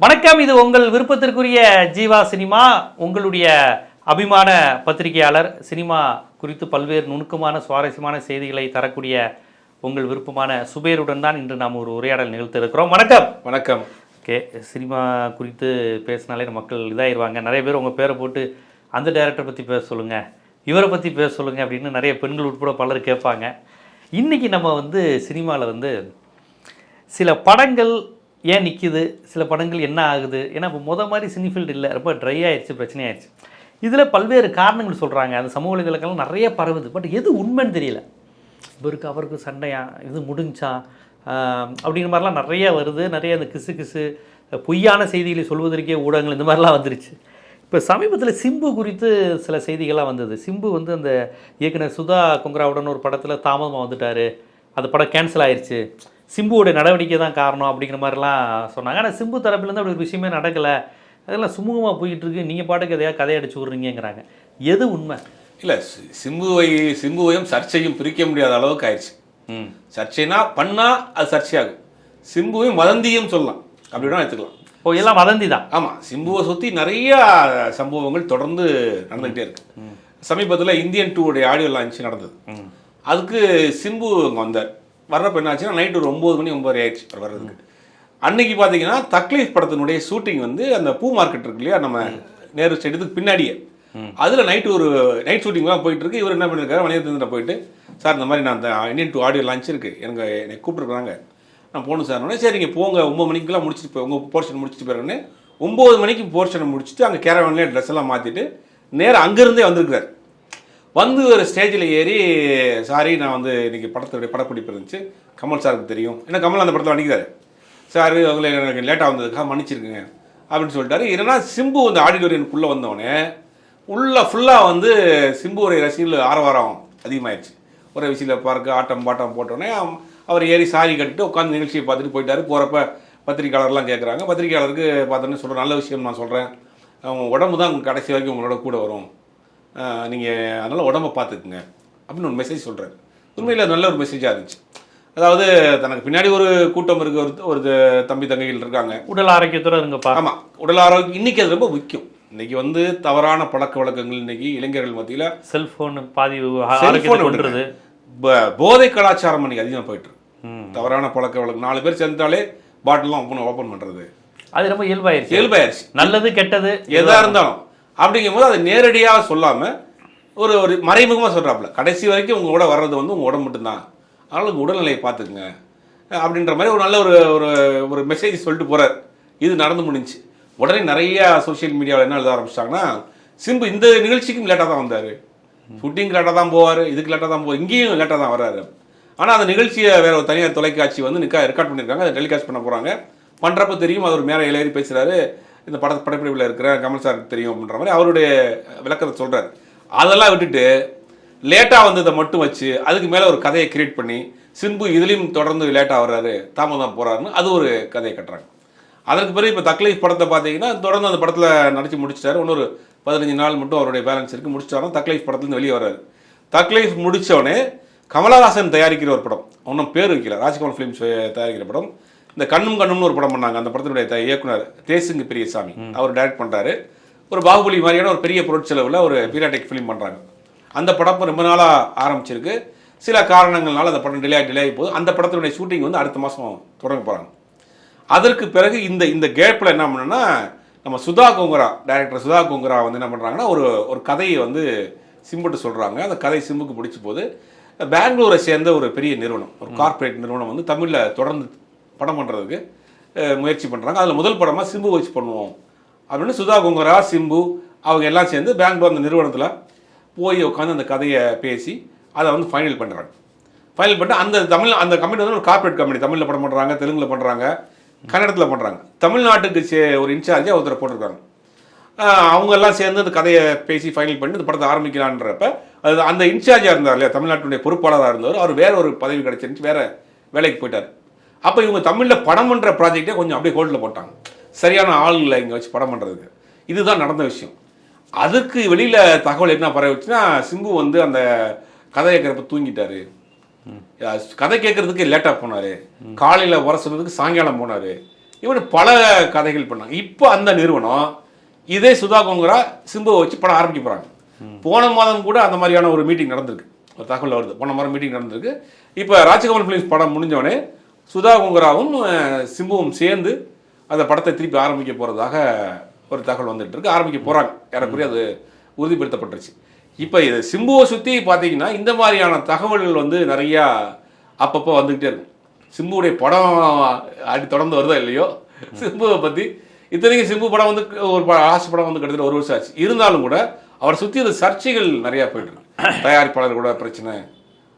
வணக்கம் இது உங்கள் விருப்பத்திற்குரிய ஜீவா சினிமா உங்களுடைய அபிமான பத்திரிகையாளர். சினிமா குறித்து பல்வேறு நுணுக்கமான சுவாரஸ்யமான செய்திகளை தரக்கூடிய உங்கள் விருப்பமான சுபேருடன் தான் இன்று நாம் ஒரு உரையாடல் நிகழ்த்த இருக்கிறோம் வணக்கம். வணக்கம். ஓகே சினிமா குறித்து பேசினாலே மக்கள் இதாயிருவாங்க. நிறைய பேர் உங்கள் பேரை போட்டு அந்த டைரக்டர் பற்றி பேச சொல்லுங்கள் இவரை பற்றி பேச சொல்லுங்கள் அப்படின்னு நிறைய பெண்கள் உட்பட பலர் கேட்பாங்க. இன்றைக்கி நம்ம வந்து சினிமாவில் வந்து சில படங்கள் ஏன் நிற்கிது சில படங்கள் என்ன ஆகுது? ஏன்னா இப்போ மொதல் மாதிரி சினிஃபீல்டு இல்லை. ரொம்ப ட்ரை ஆயிடுச்சு பிரச்சனை ஆயிடுச்சு இதில் பல்வேறு காரணங்கள் சொல்கிறாங்க அந்த சமூக வலைதளங்கள்லாம் நிறைய பரவுது. பட் எது உண்மைன்னு தெரியல. இவருக்கு அவருக்கு சண்டையா? இது முடிஞ்சா? அப்படிங்கிற மாதிரிலாம் நிறைய வருது. நிறைய அந்த கிசு கிசு பொய்யான செய்திகளை சொல்வதற்கே ஊடகங்கள் இந்த மாதிரிலாம் வந்துருச்சு. இப்போ சமீபத்தில் சிம்பு குறித்து சில செய்திகள்லாம் வந்தது. சிம்பு வந்து அந்த இயக்குனர் சுதா குங்கராவுடன் ஒரு படத்தில் தாமதமாக வந்துட்டார். அந்த படம் கேன்சல் ஆயிடுச்சு சிம்புவோட நடவடிக்கை தான் காரணம் அப்படிங்கிற மாதிரிலாம் சொன்னாங்க. ஆனால் சிம்பு தரப்புலேருந்து அப்படி ஒரு விஷயமே நடக்கலை. அதெல்லாம் சுமூகமாக போயிட்டு இருக்கு. நீங்கள் பாட்டுக்கு எதையா கதை அடிச்சு விட்றீங்கிறாங்க எது உண்மை? இல்ல சிம்புவை சிம்புவையும் சர்ச்சையும் பிரிக்க முடியாத அளவுக்கு ஆயிடுச்சு. ம். சர்ச்சைனா பண்ணா அது சர்ச்சையாகும். சிம்புவையும் வதந்தியும் சொல்லலாம். அப்படி வேணா எடுத்துக்கலாம். ஓ எல்லாம் வதந்தி தான் ஆமா சிம்புவை சுத்தி நிறைய சம்பவங்கள் தொடர்ந்து நடந்துகிட்டே இருக்கு. சமீபத்துல இந்தியன் டூடைய ஆடியோ லான்ச் நடந்தது. அதுக்கு சிம்பு அங்க வந்தார். வர்றப்ப என்ன ஆச்சுன்னா நைட் ஒரு ஒன்பது மணி ஒன்பது ஆயிடுச்சு வர்றதுக்கு. அன்னைக்கு பார்த்தீங்கன்னா தக்லீஃப் படத்தினுடைய ஷூட்டிங் வந்து அந்த பூ மார்க்கெட் இருக்கு இல்லையா? நம்ம நேரு ஸ்டேடியத்துக்கு பின்னாடியே. அதுல நைட்டு ஒரு நைட் ஷூட்டிங்லாம் போயிட்டு இருக்கு இவர் என்ன பண்ணிருக்காரு? வணிகத்திட்ட போயிட்டு சார் இந்த மாதிரி நான் அந்த இந்தியன் டூ ஆடியோ லான்ச் இருக்கு. எனக்கு என்னை கூப்பிட்டுருக்காங்க நான் போகணும் சார். உடனே சரி நீங்கள் போங்க. ஒம்பது மணிக்கெல்லாம் முடிச்சுட்டு போய் உங்கள் போர்ஷன் முடிச்சுட்டு போயிருன்னு ஒம்பது மணிக்கு போர்ஷனை முடிச்சுட்டு அங்கே கேரவன்லேயே ட்ரெஸ் எல்லாம் மாற்றிட்டு நேரா அங்கேருந்தே வந்திருக்கிறார். வந்து ஒரு ஸ்டேஜில் ஏறி சாரி நான் வந்து இன்றைக்கி படத்துடைய படப்பிடிப்பு இருந்துச்சு. கமல் சாருக்கு தெரியும். ஏன்னா கமல் அந்த படத்தில் நடிக்கிறாரு? சார் உங்களை எனக்கு லேட்டாக வந்ததுக்காக மன்னிச்சிருக்குங்க அப்படின்னு சொல்லிட்டாரு. இல்லைன்னா சிம்பு வந்து ஆடிட்டோரியனுக்குள்ளே வந்தவொடனே உள்ளே ஃபுல்லாக வந்து சிம்புவுடைய ரசிகர்கள் ஆரவாரம் அதிகமாயிருச்சு. ஒரே விஷயத்தில் பார்க்க ஆட்டம் பாட்டம் போட்டோடனே அவர் ஏறி சாரி கட்டிட்டு உட்காந்து நிகழ்ச்சியை பார்த்துட்டு போயிட்டாரு. போகிறப்ப பத்திரிக்கையாளர்லாம் கேட்குறாங்க பத்திரிக்கையாளருக்கு பார்த்தோன்னே சொல்கிற நல்ல விஷயம் நான் சொல்கிறேன் அவங்க உடம்பு தான் கடைசி வரைக்கும் உங்களோட கூட வரும். நீங்கள் அதனால் உடம்ப பார்த்துக்குங்க அப்படின்னு ஒரு மெசேஜ் சொல்கிறாரு உண்மையில் நல்ல ஒரு மெசேஜாக இருந்துச்சு. அதாவது தனக்கு பின்னாடி ஒரு கூட்டம் இருக்கு ஒரு ஒரு தம்பி தங்கைகள் இருக்காங்க. உடல் ஆரோக்கியத்தோட இருங்கப்பா. ஆமாம் உடல் ஆரோக்கியம் இன்னைக்கு அது ரொம்ப முக்கியம். இன்னைக்கு வந்து தவறான பழக்க வழக்கங்கள் இன்னைக்கு இளைஞர்கள் மத்தியில் செல்போன் பாதி கொண்டுருது போதை கலாச்சாரம் இன்னைக்கு அதிகமாக போயிட்டு. தவறான பழக்க வழக்கம் நாலு பேர் சேர்ந்தாலே பாட்டிலாம் ஓப்பன் ஓப்பன் பண்ணுறது அது ரொம்ப இயல்பாயிருச்சு. இயல்பாயிருச்சு. நல்லது கெட்டது எதா இருந்தாலும். அப்படிங்கும்போது அதை நேரடியாக சொல்லாமல் ஒரு ஒரு மறைமுகமாக சொல்கிறாப்புல கடைசி வரைக்கும் உங்கள் கூட வர்றது வந்து உங்கள் உடம்பு மட்டும்தான். அதனால் உங்கள் உடல்நிலையை பார்த்துக்குங்க. அப்படின்ற மாதிரி ஒரு நல்ல ஒரு ஒரு ஒரு மெசேஜ் சொல்லிட்டு போகிறார் இது நடந்து முடிஞ்சு. உடனே நிறைய சோஷியல் மீடியாவில் என்ன எழுத ஆரம்பிச்சிட்டாங்கன்னா சிம்பு இந்த நிகழ்ச்சிக்கும் லேட்டாக தான் வந்தார். ஷூட்டிங் லேட்டாக தான் போவார். இதுக்கு லேட்டாக தான் போவார். இங்கேயும் லேட்டாக தான் வர்றாரு. ஆனால் அந்த நிகழ்ச்சியை வேற ஒரு தனியார் தொலைக்காட்சி வந்து நிக்கா ரெக்கார்ட் பண்ணியிருக்காங்க. அதை டெலிகாஸ்ட் பண்ண போகிறாங்க பண்ணுறப்ப தெரியும் அது ஒரு மேலே ஏறி பேசுகிறாரு இந்த பட படப்பிடிப்பில் இருக்கிற கமல் சாருக்கு தெரியும் அப்படின்ற மாதிரி அவருடைய விளக்கத்தை சொல்கிறார் அதெல்லாம் விட்டுட்டு லேட்டாக வந்ததை மட்டும் வச்சு அதுக்கு மேலே ஒரு கதையை கிரியேட் பண்ணி சிம்பு இதுலேயும் தொடர்ந்து லேட்டாக வர்றாரு தாமதம் போகிறாருன்னு அது ஒரு கதையை கட்டுறாங்க. அதற்கு பிறகு இப்போ தக்லீஃப் படத்தை பார்த்தீங்கன்னா தொடர்ந்து அந்த படத்தில் நடித்து முடிச்சிட்டாரு. இன்னொரு பதினஞ்சு நாள் மட்டும் அவருடைய பேலன்ஸ் இருக்குது முடிச்சிட்டாரும் தக்லீஃப் படத்துலேருந்து வெளியே வர்றாரு. தக்லீஃப் முடிச்சோடனே கமலஹாசன் தயாரிக்கிற ஒரு படம். ஒன்றும் பேர் வைக்கல. ராஜ்கமல் ஃபிலிம்ஸ் தயாரிக்கிற படம். இந்த கண்ணும் கண்ணும்னு ஒரு படம் பண்ணாங்க. அந்த படத்தினுடைய இயக்குனர் தேசுங்கு பெரியசாமி. அவர் டைரக்ட் பண்ணுறாரு ஒரு பாகுபலி மாதிரியான ஒரு பெரிய பொருட்செலவில் ஒரு பீரியாடிக் ஃபிலிம் பண்ணுறாங்க அந்த படம் ரொம்ப நாளாக ஆரம்பிச்சிருக்கு. சில காரணங்கள்னால அந்த படம் டிலே ஆகி டிலே ஆகி போகுது. அந்த படத்தினுடைய ஷூட்டிங் வந்து அடுத்த மாதம் தொடங்க போகிறாங்க அதற்கு பிறகு இந்த இந்த கேப்பில் என்ன பண்ணுன்னா நம்ம சுதா கோங்கரா டைரக்டர் சுதா கோங்கரா வந்து என்ன பண்ணுறாங்கன்னா ஒரு ஒரு கதையை வந்து சிம்புட்டு சொல்கிறாங்க அந்த கதை சிம்புக்கு பிடிச்ச போது பெங்களூரை சேர்ந்த ஒரு பெரிய நிறுவனம் ஒரு கார்ப்பரேட் நிறுவனம் வந்து தமிழில் தொடர்ந்து படம் பண்ணுறதுக்கு முயற்சி பண்ணுறாங்க அதில் முதல் படமாக சிம்பு வச்சு பண்ணுவோம். அப்படின்னு சுதா குங்கரா சிம்பு அவங்க எல்லாம் சேர்ந்து பெங்களூர் அந்த நிறுவனத்தில் போய் உட்காந்து அந்த கதையை பேசி அதை வந்து ஃபைனல் பண்ணுறாங்க ஃபைனல் பண்ணிட்டு அந்த தமிழ் அந்த கம்பெனி வந்து ஒரு கார்பரேட் கம்பெனி தமிழில் படம் பண்ணுறாங்க தெலுங்கில் பண்ணுறாங்க கன்னடத்தில் பண்ணுறாங்க தமிழ்நாட்டுக்கு சே- ஒரு இன்சார்ஜாக ஒருத்தரை போட்டிருக்காங்க. அவங்க எல்லாம் சேர்ந்து அந்த கதையை பேசி ஃபைனல் பண்ணி இந்த படத்தை ஆரம்பிக்கலான்றப்ப அது அந்த இன்சார்ஜாக இருந்தார் இல்லையா தமிழ்நாட்டுடைய பொறுப்பாளராக இருந்தவர் அவர் வேற ஒரு பதவி கிடைச்சிருந்துச்சு வேற வேலைக்கு போயிட்டார். அப்போ இவங்க தமிழில் படம் பண்ணுற ப்ராஜெக்டே கொஞ்சம் அப்படியே ஹோல்டில் போட்டாங்க. சரியான ஆள் இல்லை இங்கே வச்சு படம் பண்ணுறதுக்கு இதுதான் நடந்த விஷயம். அதுக்கு வெளியில் தகவல் என்ன பரவிச்சுன்னா சிம்பு வந்து அந்த கதை கேட்குறப்ப தூங்கிட்டாரு. கதை கேட்குறதுக்கு லேட்டாக போனார். காலையில் வர சொன்னதுக்கு சாயங்காலம் போனார். இவர் பல கதைகள் பண்ணாங்க. இப்போ அந்த நிறுவனம் இதே சுதா கோங்கரா சிம்புவை வச்சு படம் ஆரம்பிக்க போகிறாங்க போன மாதம் கூட அந்த மாதிரியான ஒரு மீட்டிங் நடந்திருக்கு. ஒரு தகவல் வருது. போன மாதம் மீட்டிங் நடந்திருக்கு. இப்போ ராஜகமல் ஃபிலிம்ஸ் படம் முடிஞ்சோடனே சுதா குங்கராவும் சிம்புவும் சேர்ந்து அந்த படத்தை திருப்பி ஆரம்பிக்க போகிறதாக ஒரு தகவல் வந்துட்டு இருக்கு. ஆரம்பிக்க போகிறாங்க ஏறக்குறைய அது உறுதிப்படுத்தப்பட்டுருச்சு. இப்போ இது சிம்புவை சுற்றி பார்த்தீங்கன்னா இந்த மாதிரியான தகவல்கள் வந்து நிறையா அப்பப்போ வந்துக்கிட்டே இருக்கும். சிம்புவுடைய படம் அடி தொடர்ந்து வருதோ இல்லையோ? சிம்புவை பற்றி இத்தனைக்கும் சிம்பு படம் வந்து ஒரு ஆசை படம் வந்து கிட்டத்தட்ட ஒரு வருஷம் ஆச்சு. இருந்தாலும் கூட அவரை சுற்றி அந்த சர்ச்சைகள் நிறையா போயிட்டு இருக்கு. தயாரிப்பாளர் கூட பிரச்சனை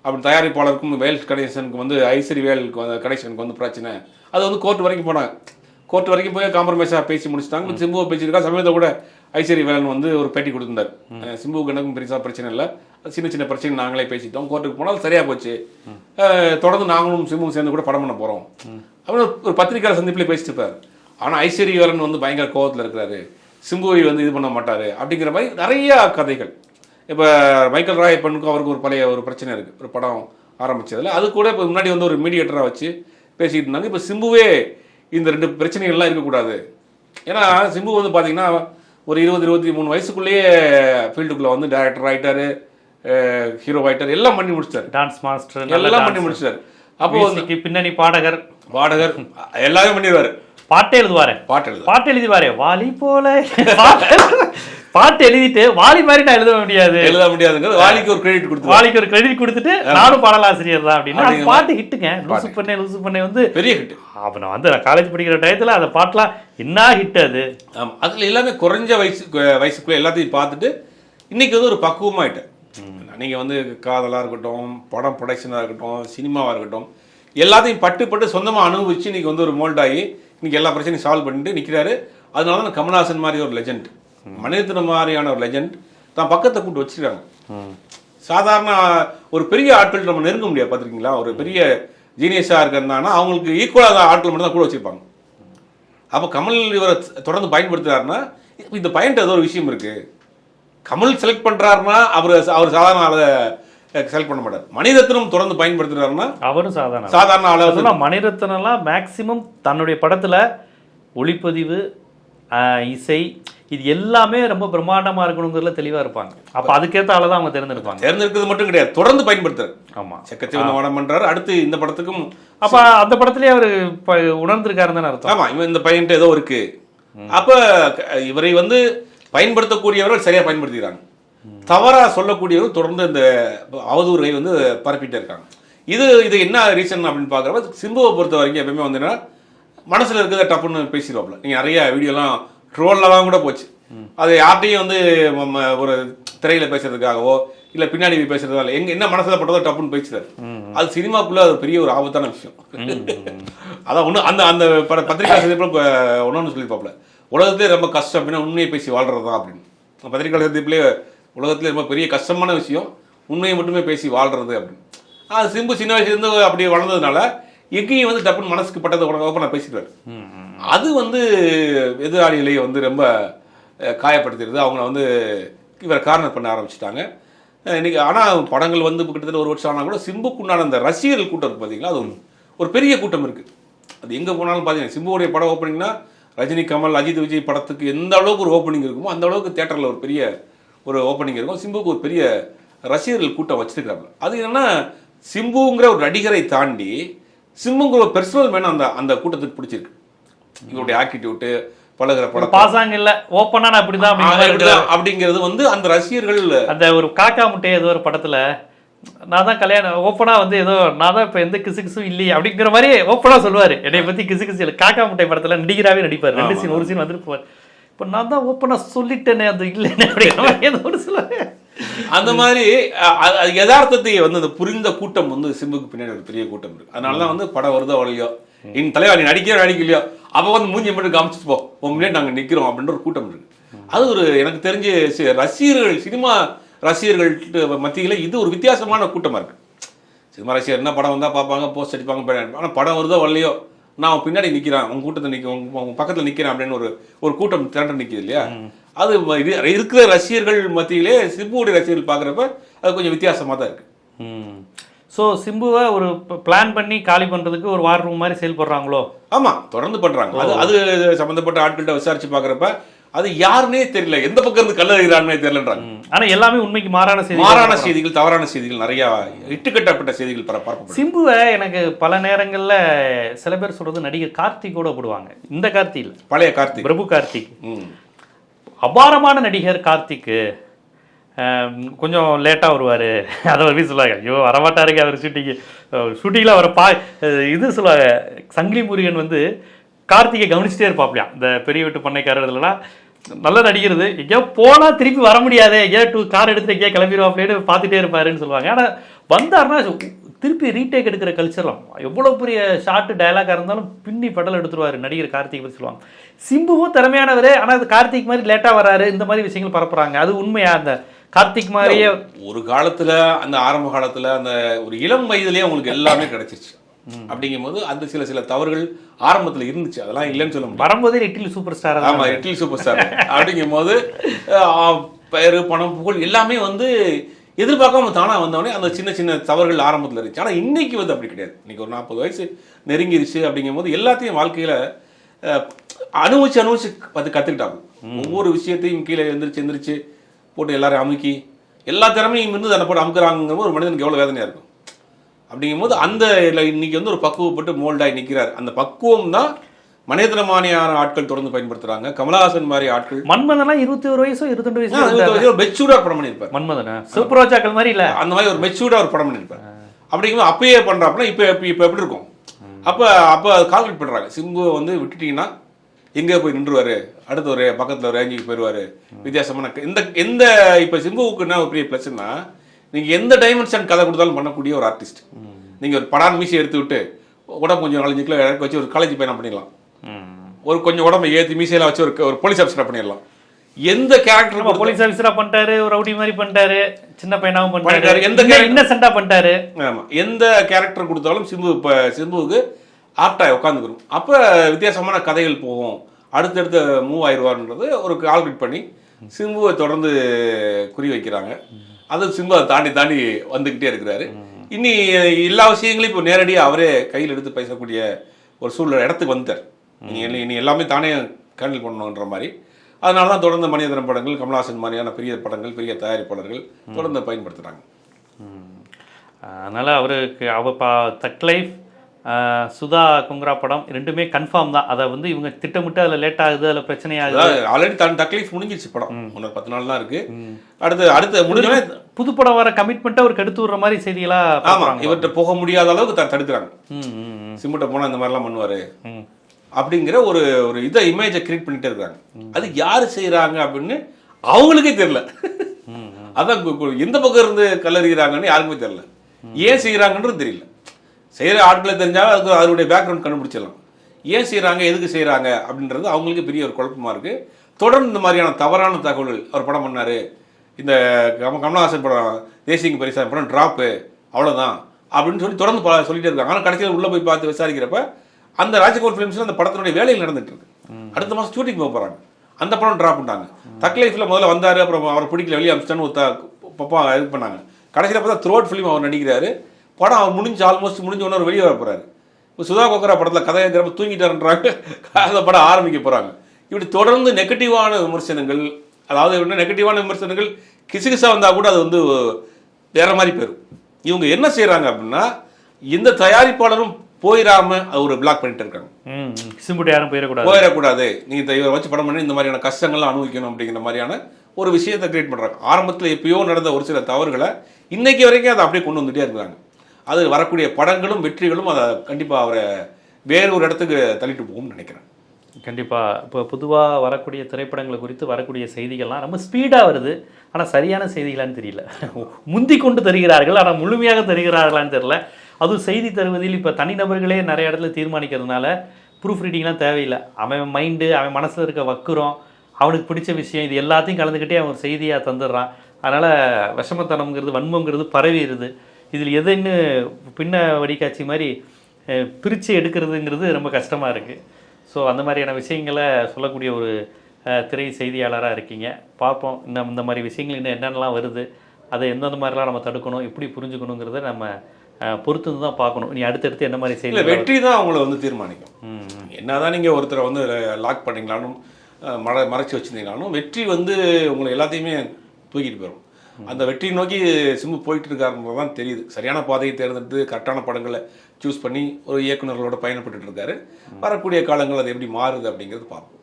அப்படி தயாரிப்பாளருக்கும் வேல் கணேசனுக்கு வந்து ஐஸ்வரி வேல் கணேசனுக்கு வந்து பிரச்சனை. அது வந்து கோர்ட் வரைக்கும் போனாங்க. கோர்ட் வரைக்கும் போய் காம்ப்ரமைஸாக பேசி முடிச்சிட்டாங்க. சிம்புவை பேசியிருக்கா சமயத்தை கூட ஐஸ்வரி வேலன் வந்து ஒரு பேட்டி கொடுத்திருந்தார். சிம்புவுக்கு எனக்கும் பெருசாக பிரச்சனை இல்லை. சின்ன சின்ன பிரச்சனை நாங்களே பேசிட்டோம். கோர்ட்டுக்கு போனால் சரியா போச்சு. தொடர்ந்து நாங்களும் சிம்புவும் சேர்ந்து கூட படம் பண்ண போகிறோம் அப்படின்னு ஒரு- ஒரு பத்திரிக்கையாளர் சந்திப்பில் பேசிட்டு இருப்பார். ஆனால் ஐஸ்வரி வேலன் வந்து பயங்கர கோவத்தில் இருக்கிறாரு. சிம்புவை வந்து இது பண்ண மாட்டாரு அப்படிங்கிற மாதிரி நிறைய கதைகள். இப்போ மைக்கேல் ராய் பெண்ணுக்கும் அவருக்கு ஒரு பழைய ஒரு பிரச்சனை இருக்குது ஒரு படம் ஆரம்பிச்சதுல. அது கூட இப்போ முன்னாடி வந்து ஒரு மீடியேட்டராக வச்சு பேசிக்கிட்டு இருந்தாங்க. இப்போ சிம்புவே இந்த ரெண்டு பிரச்சனைகள்லாம் இருக்கக்கூடாது. ஏன்னா சிம்பு வந்து பார்த்தீங்கன்னா ஒரு இருபது இருபத்தி மூணு வயசுக்குள்ளேயே ஃபீல்டுக்குள்ளே வந்து டேரக்டர் ஆகிட்டாரு ஹீரோ ஆகிட்டார் எல்லாம் பண்ணி முடிச்சிட்டாரு. டான்ஸ் மாஸ்டர் எல்லாம் பண்ணி முடிச்சிட்டாரு. அப்போ வந்து பின்னணி பாடகர். பாடகர். எல்லாமே பண்ணிடுவாரு. பாட்டே எழுதுவாரு. பாட்டு எழுத பாட்டு எழுதிவாரு. வாலி போல. பாட்டு- எழுதிட்டு வாலி மாதிரி நான் எழுத முடியாது. எழுத முடியாதுங்கிறது வாலிக்கு ஒரு கிரெடிட் கொடுத்து வாலிக்கு ஒரு கிரெடிட் கொடுத்துட்டு நானும் பாடலாசிரியர் தான் அப்படின்னு. பாட்டு ஹிட்டுங்க லூசு பண்ணே லூசு பண்ணே வந்து பெரிய ஹிட் அப்ப நான் வந்து காலேஜ் படிக்கிற டயத்துல அந்த பாட்டுலாம் என்ன ஹிட் அது? ஆமாம் அதில் எல்லாமே குறைஞ்ச வயசு வயசுக்குள்ள எல்லாத்தையும் பார்த்துட்டு இன்னைக்கு வந்து ஒரு பக்குவமாயிட்டேன். நீங்கள் வந்து காதலாக இருக்கட்டும் படம் ப்ரொடக்ஷனாக இருக்கட்டும் சினிமாவாக இருக்கட்டும் எல்லாத்தையும் பட்டு பட்டு சொந்தமாக அனுபவிச்சு இன்னைக்கு வந்து ஒரு மோல்ட் ஆகி இன்னைக்கு எல்லா பிரச்சனையும் சால்வ் பண்ணிட்டு நிற்கிறாரு அதனால தான் கமல்ஹாசன் மாதிரி ஒரு லெஜெண்ட் மனிதத்தின மாதிரியான ஒரு லெஜெண்ட் தான் பக்கத்தை கூப்பிட்டு வச்சிருக்காங்க. சாதாரண ஒரு பெரிய ஆட்கள் நம்ம நெருங்க முடியாது பார்த்துருக்கீங்களா? ஒரு பெரிய ஜீனியஸாக இருக்கிறதானா அவங்களுக்கு ஈக்குவலாக ஆட்கள் மட்டும் தான் கூட வச்சிருப்பாங்க. அப்போ கமல் இவரை தொடர்ந்து பயன்படுத்துறாருன்னா இப்ப இந்த பயன்ட்டு ஏதோ ஒரு விஷயம் இருக்கு. கமல் செலக்ட் பண்றாருன்னா அவர் அவர் சாதாரண ஆளை செலக்ட் பண்ண மாட்டார். மணிரத்னம் தொடர்ந்து பயன்படுத்துறாருன்னா அவரும் சாதாரண சாதாரண ஆளை வந்து சொன்னா மணிரத்னம்லாம் மேக்சிமம் தன்னுடைய படத்துல ஒளிப்பதிவு இசை இது எல்லாமே ரொம்ப பிரம்மாண்டமா இருக்கணுங்கிறதுல தெளிவா இருப்பாங்க. அப்ப அதுக்கேத்த ஆளை தான் அவங்க தேர்ந்தெடுப்பாங்க. தேர்ந்தெடுக்கிறது மட்டும் கிடையாது. தொடர்ந்து பயன்படுத்துறாரு ஆமா. செக்கச்சிவந்த படம் பண்றாரு. அடுத்து இந்த படத்துக்கும் அப்ப அந்த படத்திலேயே அவர் உணர்ந்திருக்காருன்னு தானே அர்த்தம். ஆமா இவன் இந்த பையன்ட்டு ஏதோ இருக்கு. அப்ப இவரை வந்து பயன்படுத்தக்கூடியவர்கள் சரியா பயன்படுத்திக்கிறாங்க. தவறா சொல்லக்கூடியவர் தொடர்ந்து இந்த அவதூறுகளை வந்து பரப்பிட்டே இருக்காங்க. இது இது என்ன ரீசன் அப்படின்னு பார்க்குறப்ப சிம்புவை பொறுத்த வரைக்கும் எப்பயுமே வந்து என்னன்னா மனசுல இருக்கிறத டப்புன்னு பேசிடுவாப்ல நீங்க நிறைய வீடியோலாம் ட்ரோல்லாம் கூட போச்சு. அது யார்ட்டையும் வந்து ஒரு திரையில பேசுறதுக்காகவோ இல்ல பின்னாடி போய் பேசுறதால எங்க என்ன மனசுல பட்டதோ டப்புன்னு பேசுறாரு அது சினிமாக்குள்ள அது பெரிய ஒரு ஆபத்தான விஷயம். அதான் ஒண்ணு அந்த அந்த பட பத்திரிகை சந்திப்பில் ஒன்னொன்று சொல்லியிருப்பாப்ல உலகத்திலே ரொம்ப கஷ்டம் அப்படின்னா உண்மையை பேசி வாழ்றது தான் அப்படின்னு பத்திரிகை சந்திப்பிலே உலகத்திலே ரொம்ப பெரிய கஷ்டமான விஷயம் உண்மையை மட்டுமே பேசி வாழ்றது அப்படின்னு. அது சிம்பு சின்ன வயசுலேருந்து அப்படி வளர்ந்ததுனால எங்கேயும் வந்து டப்புன்னு மனசுக்கு பட்டதை உடனே நான் பேசிடுவார். அது வந்து எதிராளிகளையே வந்து ரொம்ப காயப்படுத்திடுது. அவங்கள வந்து இவரை கார்னர் பண்ண ஆரம்பிச்சிட்டாங்க. இன்றைக்கி இன்னைக்கு ஆனால் படங்கள் வந்து கிட்டத்தட்ட ஒரு வருஷம் ஆனால் கூட சிம்புக்குண்டான அந்த ரசிகர்கள் கூட்டம் இருக்கு பார்த்தீங்களா அது ஒரு ஒரு பெரிய கூட்டம் இருக்குது அது எங்கே போனாலும் பார்த்தீங்கன்னா சிம்புவோடைய படம் ஓப்பனிங்னா ரஜினி கமல் அஜித் விஜய் படத்துக்கு எந்த அளவுக்கு ஒரு ஓப்பனிங் இருக்குமோ அந்த அளவுக்கு தேட்டரில் ஒரு பெரிய ஒரு ஓப்பனிங் இருக்கும். சிம்புக்கு ஒரு பெரிய ரசிகர்கள் கூட்டம் வச்சிருக்கிறாங்க. அது என்னன்னா சிம்புங்கிற ஒரு நடிகரை தாண்டி சிம்புங்கிற ஒரு பெர்சனல் மேன் அந்த அந்த கூட்டத்துக்கு பிடிச்சிருக்கு. இவருடைய ஆட்டிடியூட்டு பழகுற படம் பாசாங்க இல்ல ஓப்பனா நான் இப்படிதான். அப்படிங்கிறது வந்து அந்த ரசிகர்கள் அந்த ஒரு காக்கா முட்டை ஏதோ ஒரு படத்துல நான் தான் கல்யாணம் ஓப்பனா வந்து ஏதோ நான் தான் இப்ப எந்த கிசு கிசும் இல்லையே அப்படிங்கிற மாதிரி ஓப்பனா சொல்லுவாரு. என்னை பத்தி கிசு கிசு இல்லை. காக்கா முட்டை படத்துல நடிகராவே நடிப்பாரு. ரெண்டு சீன் ஒரு சீன் வந்துட்டு போவார் இப்ப நான் தான் ஓப்பனா சொல்லிட்டேனே அது இல்லைன்னு அப்படிங்கிற மாதிரி ஏதோ ஒரு சொல்லுவாரு. அந்த மாதிரி யதார்த்தத்தை வந்து அந்த புரிந்த கூட்டம் வந்து சிம்புக்கு பின்னாடி ஒரு பெரிய கூட்டம் இருக்கு. அதனால தான் வந்து படம் வருதோ வரலையோ என் தலைவா நீ நடிக்கிற நடிக்கலையோ அப்போ வந்து மூஞ்சி மட்டும் காமிச்சிட்டு போ. உங்க முன்னாடி நாங்கள் நிற்கிறோம் அப்படின்ற ஒரு கூட்டம் இருக்கு. அது ஒரு எனக்கு தெரிஞ்சு ரசிகர்கள் சினிமா ரசிகர்கள் மத்தியில இது ஒரு வித்தியாசமான கூட்டமா இருக்கு. சினிமா ரசிகர் என்ன படம் வந்தால் பார்ப்பாங்க போஸ்ட் அடிப்பாங்க ஆனால் படம் வருதோ வரலையோ நான் பின்னாடி நிற்கிறேன் உங்க கூட்டத்தை நிற்க உங்க பக்கத்தில் நிற்கிறேன் அப்படின்னு ஒரு ஒரு கூட்டம் திரண்டு நிற்கிது இல்லையா? அது இருக்கிற ரசிகர்கள் மத்தியிலே சிம்புவுடைய ரசிகர்கள் பார்க்குறப்ப அது கொஞ்சம் வித்தியாசமாக தான் இருக்கு. ஸோ சிம்புவை ஒரு பிளான் பண்ணி காலி பண்றதுக்கு ஒரு வார் ரூம் மாதிரி செயல்படுறாங்களோ ஆமா தொடர்ந்து பண்றாங்க. அது அது சம்பந்தப்பட்ட ஆட்கள்கிட்ட விசாரிச்சு பார்க்கறப்ப அது யாருன்னே தெரியல. எந்த பக்கம் இருந்து கல்லறிகிறாங்கன்னே தெரியலன்றாங்க. ம். ஆனா எல்லாமே உண்மைக்கு மாறான செய்தி மாறான செய்திகள் தவறான செய்திகள் நிறைய இட்டுக்கட்டப்பட்ட செய்திகள் பர பரப்பப்படும். சிம்புவை எனக்கு பல நேரங்கள்ல சில பேர் சொல்றது நடிகர் கார்த்திக் கூட போடுவாங்க. இந்த கார்த்திக் இல்ல. பழைய கார்த்திக். பிரபு கார்த்திக். அபாரமான நடிகர் கார்த்திக்கு கொஞ்சம் லேட்டாக வருவார். அதை வந்து சொல்லுவாங்க ஐயோ வரமாட்டாருங்க அவர் ஷூட்டிங்கு. ஷூட்டிங்கில் அவர் பா இது சொல்லுவாங்க சங்கிலி முருகன் வந்து கார்த்திகை கவனிச்சிட்டே இருப்பாப்லையாம் இந்த பெரிய வீட்டு பண்ணைக்காரர் நல்லா நல்ல நடிக்கிறது எங்கேயோ போனால் திருப்பி வர முடியாது எங்கேயோ டூ கார் எடுத்துட்டு எங்கேயோ கிளம்பிடுவாப்லேன்னு பார்த்துட்டே இருப்பாருன்னு சொல்லுவாங்க. ஆனால் வந்தாருன்னா திருப்பி ரீடேக் எடுக்கிற கல்ச்சர்லாம் எவ்வளோ பெரிய ஷார்ட் டயலாக்காக இருந்தாலும் பின்னி படல் எடுத்துருவாரு நடிகர் கார்த்திக் பற்றி சொல்லுவாங்க. சிம்புவும் திறமையானவர் ஆனால் அது கார்த்திக் மாதிரி லேட்டாக வராரு இந்த மாதிரி விஷயங்கள் பரப்புறாங்க. அது உண்மையா? அந்த கார்த்திக் மாதிரியே ஒரு காலத்துல அந்த ஆரம்ப காலத்துல அந்த ஒரு இளம் வயதிலேயே உங்களுக்கு எல்லாமே கிடைச்சிருச்சு. அப்படிங்கும்போது அந்த சில சில தவறுகள் ஆரம்பத்துல இருந்துச்சு. அதெல்லாம் இல்லைன்னு சொல்ல வரும்போதே இட்லி சூப்பர் ஸ்டார் ஆமா இட்லி சூப்பர் ஸ்டார் அப்படிங்கும் போது பெயர் பணம் புகழ் எல்லாமே வந்து எதிர்பார்க்காம தானா வந்தவொடனே அந்த சின்ன சின்ன தவறுகள் ஆரம்பத்துல இருந்துச்சு. ஆனா இன்னைக்கு வந்து அப்படி கிடையாது. இன்னைக்கு ஒரு நாற்பது வயசு நெருங்கிருச்சு அப்படிங்கும் போது எல்லாத்தையும் வாழ்க்கையில அனுபவிச்சு அனுபவிச்சு பார்த்து கத்துக்கிட்டாங்க. ஒவ்வொரு விஷயத்தையும் கீழே எந்திரிச்சு எந்திரிச்சு போட்டு எல்லாரையும் அமுக்கி எல்லா திறமையும் இருந்து அதை போட்டு அமுக்குறாங்கும் ஒரு மனிதனுக்கு எவ்வளவு வேதனையா இருக்கும். அப்படிங்கும்போது அந்த இன்னைக்கு வந்து ஒரு பக்குவப்பட்டு மோல்டாகி நிற்கிறார் அந்த பக்குவம் தான் மனிதனமானியான ஆட்கள் தொடர்ந்து பயன்படுத்துறாங்க. கமலஹாசன் மாதிரி ஆட்கள். மன்மதன்லாம் இருபத்தி ஒரு வயசோ இருபத்தெண்டு வயசு ஒரு மெச்சூர்டா படம் பண்ணியிருப்பார். மன்மதனா? சிவப்புரோஜாக்கள் மாதிரி இல்ல? அந்த மாதிரி ஒரு மெச்சூர்டா ஒரு படம் பண்ணியிருப்பார். அப்படிங்கும்போது அப்பயே பண்றாப்புல இப்போ இப்போ எப்படி இருக்கும்? அப்போ அப்போ கால்குலேட் பண்றாங்க சிம்புவை வந்து விட்டுட்டீங்கன்னா எங்கே போய் நின்றுவாரு? அடுத்த ஒரு பக்கத்தில் ஒரு ரேஞ்சுக்கு போயிடுவாரு வித்தியாசமான இந்த எந்த இப்போ சிம்புவுக்கு என்ன ஒரு பெரிய ப்ளஸ்னா நீங்கள் எந்த டைமென்ஷன் கதை கொடுத்தாலும் பண்ணக்கூடிய ஒரு ஆர்டிஸ்ட் நீங்கள் ஒரு படான் மீசி எடுத்து விட்டு உடம்பு கொஞ்சம் நாலஞ்சு கிலோ இறக்கி வச்சு ஒரு காலேஜ் பையனா பண்ணிடலாம்? ஒரு கொஞ்சம் உடம்பை ஏற்றி மீசையெல்லாம் வச்சு ஒரு ஒரு போலீஸ் ஆஃபீஸராக பண்ணிடலாம். எந்த கேரக்டர் போலீஸ் ஆஃபீஸரா பண்ணிட்டாரு ஒரு ரவுடி மாதிரி பண்ணிட்டாரு சின்ன பையனாவும் பண்ணிட்டாரு. எந்த எந்த இன்னசென்ட்டா பண்ணிட்டாரு. ஆமா. எந்த கேரக்டர் கொடுத்தாலும் சிம்பு இப்போ சிம்புவுக்கு ஆப்டாக உட்காந்துக்கணும். அப்போ வித்தியாசமான கதைகள் போகும். அடுத்தடுத்து மூவ் ஆயிடுவார்ன்றது ஒரு கால்குலேட் பண்ணி சிம்புவை தொடர்ந்து குறி வைக்கிறாங்க. அது சிம்பு அதை தாண்டி தாண்டி வந்துக்கிட்டே இருக்கிறாரு. இனி எல்லா விஷயங்களையும் இப்போ நேரடியாக அவரே கையில் எடுத்து பேசக்கூடிய ஒரு சூழ்நிலை இடத்துக்கு வந்துட்டார். இனி இனி எல்லாமே தானே ஹேண்டில் பண்ணணுன்ற மாதிரி. அதனால தான் தொடர்ந்து மணியதரன் படங்கள் கமலஹாசன் மாதிரியான பெரிய படங்கள் பெரிய தயாரிப்பாளர்கள் தொடர்ந்து பயன்படுத்துகிறாங்க அதனால அவருக்கு அவ பா தக் லைஃப் சுதா குங்ரா படம் ரெண்டுமே கன்ஃபார்ம் தான். அதை வந்து இவங்க திட்டமிட்டு அதில் லேட் ஆகுது அதில் பிரச்சனை ஆகுது. ஆல்ரெடி தன் தக்லீஃப் முடிஞ்சிருச்சு படம். இன்னொரு பத்து நாள் தான் இருக்கு அடுத்து அடுத்து முடிஞ்சோடனே புது படம் வர கமிட்மெண்ட்டை ஒரு கெடுத்து விடுற மாதிரி செய்திகளா ஆமா பார்க்கறாங்க. இவர்கிட்ட போக முடியாத அளவுக்கு தடுக்கிறாங்க. சிம்மிட்ட போனா இந்த மாதிரிலாம் பண்ணுவாரு. அப்படிங்கிற ஒரு ஒரு இதை இமேஜை கிரியேட் பண்ணிட்டே இருக்காங்க. அது யாரு செய்கிறாங்க அப்படின்னு அவங்களுக்கே தெரியல. அதான் எந்த பக்கம் இருந்து கல்லறிகிறாங்கன்னு யாருக்குமே தெரியல. ஏன் செய்யறாங்கன்றது தெரியல. செய்யற ஆட்களை தெரிஞ்சாலும் அதுக்கு அதனுடைய பேக்ரவுண்ட் கண்டுபிடிச்சிடலாம். ஏன் செய்கிறாங்க எதுக்கு செய்கிறாங்க அப்படின்றது அவங்களுக்கு பெரிய ஒரு குழப்பமா இருக்கு. தொடர்ந்து இந்த மாதிரியான தவறான தகவல்கள் அவர் படம் பண்ணாரு. இந்த கம கமலஹாசன் படம் தேசிய பரிசா படம் ட்ராப்பு அவ்வளவுதான் அப்படின்னு சொல்லி தொடர்ந்து பல சொல்லிட்டே இருக்காங்க. ஆனால் கடைசியில் உள்ளே போய் பார்த்து விசாரிக்கிறப்ப அந்த ராஜகோர் ஃபிலிம்ஸில் அந்த படத்தினுடைய வேலையில் நடந்துட்டு இருக்கு. அடுத்த மாதம் ஷூட்டிங் போக போகிறாங்க அந்த படம் ட்ராப் பண்ணாங்க தக் லைஃப்பில் முதல்ல வந்தார் அப்புறம் அவர் பிடிக்கல. வெளியே அமிச்சிட்டான்னு ஒரு பப்பா இது பண்ணாங்க. கடைசியில் பார்த்தா த்ரோட் ஃபிலிம் அவர் நடிக்கிறாரு. படம் அவர் முடிஞ்சு ஆல்மோஸ்ட் முடிஞ்ச உடனே வெளியே வர போகிறாரு இப்போ சுதா கோக்கரா படத்தில் கதை எழுதுறப்ப தூங்கிட்டாருன்றாங்க. அந்த படம் ஆரம்பிக்க போகிறாங்க இப்படி தொடர்ந்து நெகட்டிவான விமர்சனங்கள் அதாவது என்ன நெகட்டிவான விமர்சனங்கள் கிசுகிசா வந்தால் கூட அது வந்து வேற மாதிரி போயிடும் இவங்க என்ன செய்கிறாங்க அப்படின்னா எந்த தயாரிப்பாளரும் போயிடாம அது ஒரு பிளாக் பண்ணிட்டு இருக்காங்க. சிம்புட்டு யாரும் போயிடக்கூடாது போயிடக்கூடாது நீங்க இவரை வச்சு படம் பண்ணி இந்த மாதிரியான கஷ்டங்கள்லாம் அனுபவிக்கணும் அப்படிங்கிற மாதிரியான ஒரு விஷயத்தை கிரியேட் பண்றாங்க. ஆரம்பத்தில் எப்பயோ நடந்த ஒரு சில தவறுகளை இன்னைக்கு வரைக்கும் அதை அப்படியே கொண்டு வந்துட்டே இருக்காங்க அது வரக்கூடிய படங்களும் வெற்றிகளும் அதை கண்டிப்பா அவரை வேற ஒரு இடத்துக்கு தள்ளிட்டு போகும்னு நினைக்கிறேன். கண்டிப்பா. இப்போ பொதுவா வரக்கூடிய திரைப்படங்களை குறித்து வரக்கூடிய செய்திகள்லாம் ரொம்ப ஸ்பீடா வருது. ஆனா சரியான செய்திகளான்னு தெரியல. முந்தி கொண்டு தருகிறார்கள் ஆனா முழுமையாக தருகிறார்களான்னு தெரியல. அதுவும் செய்தி தருவதில் இப்போ தனிநபர்களே நிறைய இடத்துல தீர்மானிக்கிறதுனால ப்ரூஃப் ரீடிங்லாம் தேவையில்லை. அவன் மைண்டு அவன் மனசில் இருக்க வக்குரம் அவனுக்கு பிடிச்ச விஷயம் இது எல்லாத்தையும் கலந்துக்கிட்டே அவன் செய்தியாக தந்துடுறான். அதனால் விஷமத்தனம்ங்கிறது வன்மங்கிறது பரவிடுது. இதில் எதுன்னு பின்ன வடிகாட்சி மாதிரி பிரித்து பிரிச்சு எடுக்கிறதுங்கிறது ரொம்ப கஷ்டமாக இருக்குது ஸோ அந்த மாதிரியான விஷயங்களை சொல்லக்கூடிய ஒரு திரை செய்தியாளராக இருக்கீங்க. பார்ப்போம். இன்னும் இந்த மாதிரி விஷயங்கள் இன்னும் என்னென்னலாம் வருது அதை எந்தெந்த மாதிரிலாம் நம்ம தடுக்கணும் எப்படி புரிஞ்சுக்கணுங்கிறத நம்ம பொறுத்து தான் பார்க்கணும். நீ அடுத்தடுத்து என்ன மாதிரி செய்தி வெற்றி தான் அவங்கள வந்து தீர்மானிக்கும். என்னதான் நீங்கள் ஒருத்தரை வந்து லாக் பண்ணீங்களாலும் மற மறைச்சி வச்சிருந்தீங்களாலும் வெற்றி வந்து உங்களை எல்லாத்தையுமே தூக்கிட்டு போயிடும் அந்த வெற்றியை நோக்கி சிம்பு போயிட்டு இருக்காருன்றது தான் தெரியுது. சரியான பாதையை தேர்ந்தெடுத்து கரெக்டான படங்களை சூஸ் பண்ணி ஒரு இயக்குனர்களோட பயணப்பட்டுட்டு இருக்காரு. வரக்கூடிய காலங்கள் அது எப்படி மாறுது அப்படிங்கிறது பார்ப்போம்.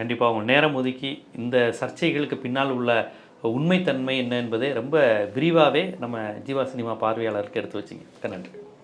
கண்டிப்பாக உங்கள் நேரம் ஒதுக்கி இந்த சர்ச்சைகளுக்கு பின்னால் உள்ள உண்மைத்தன்மை என்ன என்பதை ரொம்ப விரிவாகவே நம்ம ஜீவா சினிமா பார்வையாளருக்கு எடுத்து வச்சிங்க. நன்றி.